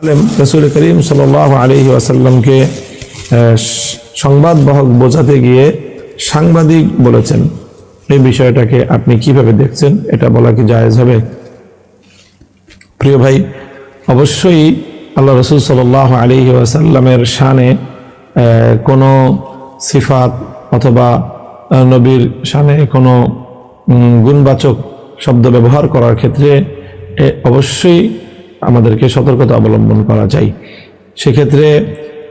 আলেম রসুল করিম সাল আলী আসাল্লামকে সংবাদ বাহক বোঝাতে গিয়ে সাংবাদিক বলেছেন। এই বিষয়টাকে আপনি কীভাবে দেখছেন? এটা বলা কি জায়েজ হবে? প্রিয় ভাই অবশ্যই আল্লাহ রসুল সাল আলী আসাল্লামের আহ, কোনো সিফাত অথবা নবীর শানে কোনো গুণবাচক শব্দ ব্যবহার করার ক্ষেত্রে অবশ্যই আমাদেরকে সতর্কতা অবলম্বন করা চাই সেক্ষেত্রে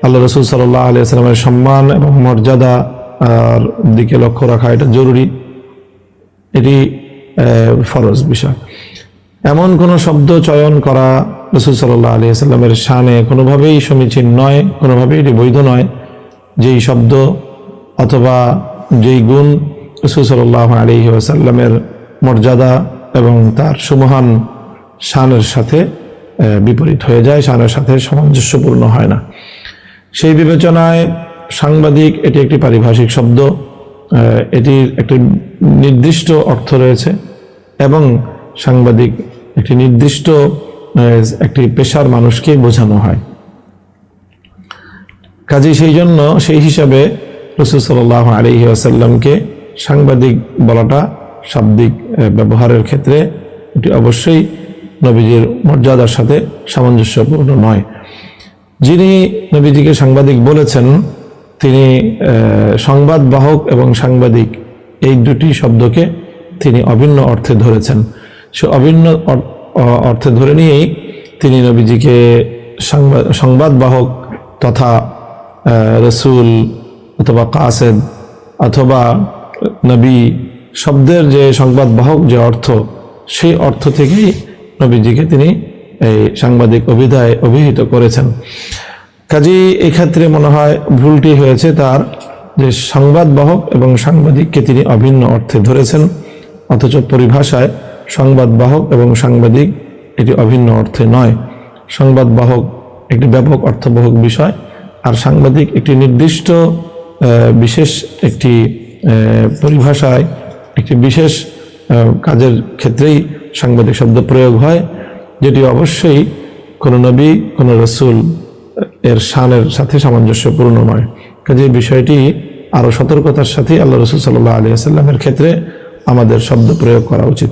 আল্লাহ রসুল সাল্লাহ আলিয়া সাল্লামের সম্মান এবং মর্যাদা, আর দিকে লক্ষ্য রাখা এটা জরুরি। এটি ফরজ বিষয়। এমন কোনো শব্দ চয়ন করা রসুল সাল্লাহ আলী সাল্লামের শানে কোনোভাবেই সমীচীন নয়, কোনোভাবেই এটি বৈধ নয়। যেই শব্দ অথবা যেই গুণ রসুল সাল্লাহ আলী সাল্লামের মর্যাদা এবং তার সুমহান শানের সাথে বিপরীত হয়ে যায় শানের সাথে সামঞ্জস্যপূর্ণ হয় না। সেই বিবেচনায় সাংবাদিক, এটি একটি পারিভাষিক শব্দ এটির একটি নির্দিষ্ট অর্থ রয়েছে এবং সাংবাদিক একটি নির্দিষ্ট একটি পেশার মানুষকে বোঝানো হয়। কাজে সেই জন্য সেই হিসাবে রসুল সাল্লাহ আলহি আসাল্লামকে সাংবাদিক বলাটা শাব্দিক ব্যবহারের ক্ষেত্রে এটি অবশ্যই নবীজির মর্যাদার সাথে সামঞ্জস্যপূর্ণ নয়। যিনি নবীজিকে সাংবাদিক বলেছেন, তিনি সংবাদ বাহক এবং সাংবাদিক, এই দুটি শব্দকে তিনি অভিন্ন অর্থে ধরেছেন। সে অভিন্ন অর্থে ধরে নিয়েই তিনি নবীজিকে সংবাদ সংবাদ বাহক তথা রসুল অথবা কাসেদ অথবা নবী শব্দের যে সংবাদ বাহক যে অর্থ, সেই অর্থ থেকেই নবীজিকে তিনি এই সাংবাদিক অভিধায় অভিহিত করেছেন। কাজী এক্ষেত্রে মনে হয় ভুলটি হয়েছে তার যে সংবাদ বাহক এবং সাংবাদিককে তিনি অভিন্ন অর্থে ধরেছেন, অথচ পরিভাষায় সংবাদ বাহক এবং সাংবাদিক এটি অভিন্ন অর্থে নয়। সংবাদ বাহক একটি ব্যাপক অর্থবহক বিষয়, আর সাংবাদিক একটি নির্দিষ্ট বিশেষ একটি পরিভাষায় একটি বিশেষ কাজের ক্ষেত্রেই সাংবাদিক শব্দ প্রয়োগ হয়, যেটি অবশ্যই কোনো নবী, কোনো রসুল এর শানের সাথে সামঞ্জস্যপূর্ণ নয়। কাজে বিষয়টি আরও সতর্কতার সাথে আল্লাহ রসুল সাল্লাহ আলিয়া সাল্লামের ক্ষেত্রে আমাদের শব্দ প্রয়োগ করা উচিত।